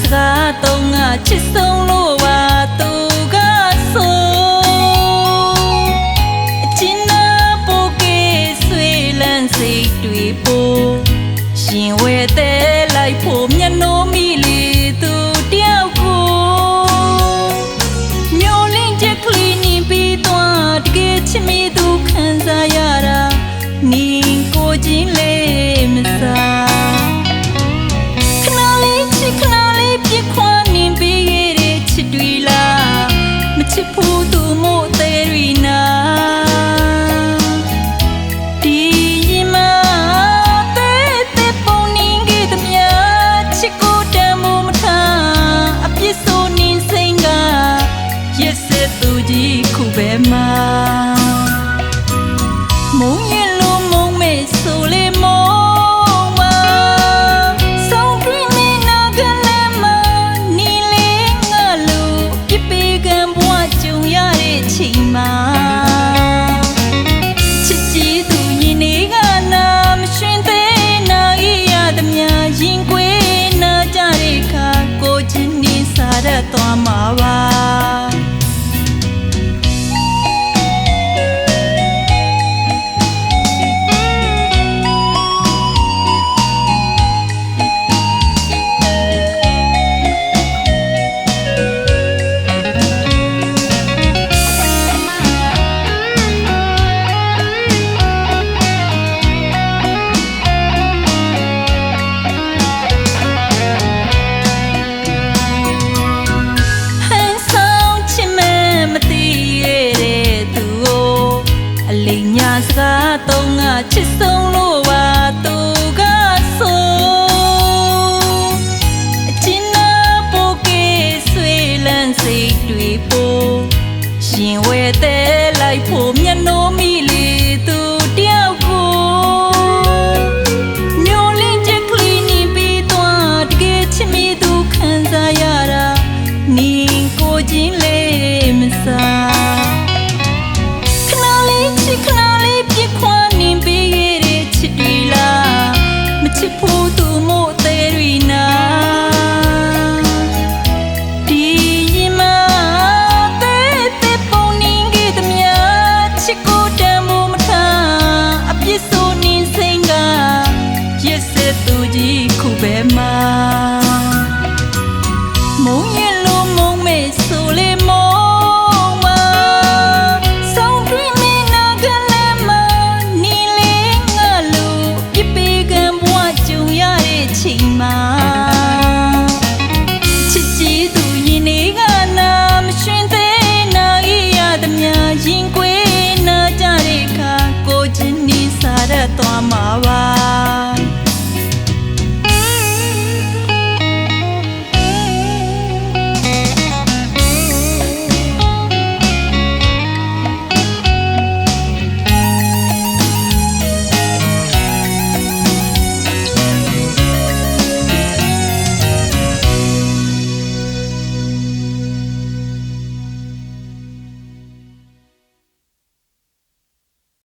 စကားတော့ငါချစ်ဆုံးလို့ပါသူကဆိုအချင်းနာပိုကေဆွေလန်းစိတ်တွေပိုရှင်ဝဲတဲ့လိုက်ဖို့မျက်နှာမိလေး amaba. စားသုံးငါချစ်ဆုံးလို့ပါသူကဆိုအချင်းနာပိုကေဆွေလန်းစိတ်တွေပိုရှင်ဝဲတဲ့လိုက်ဖို့မျက်နှာမိလ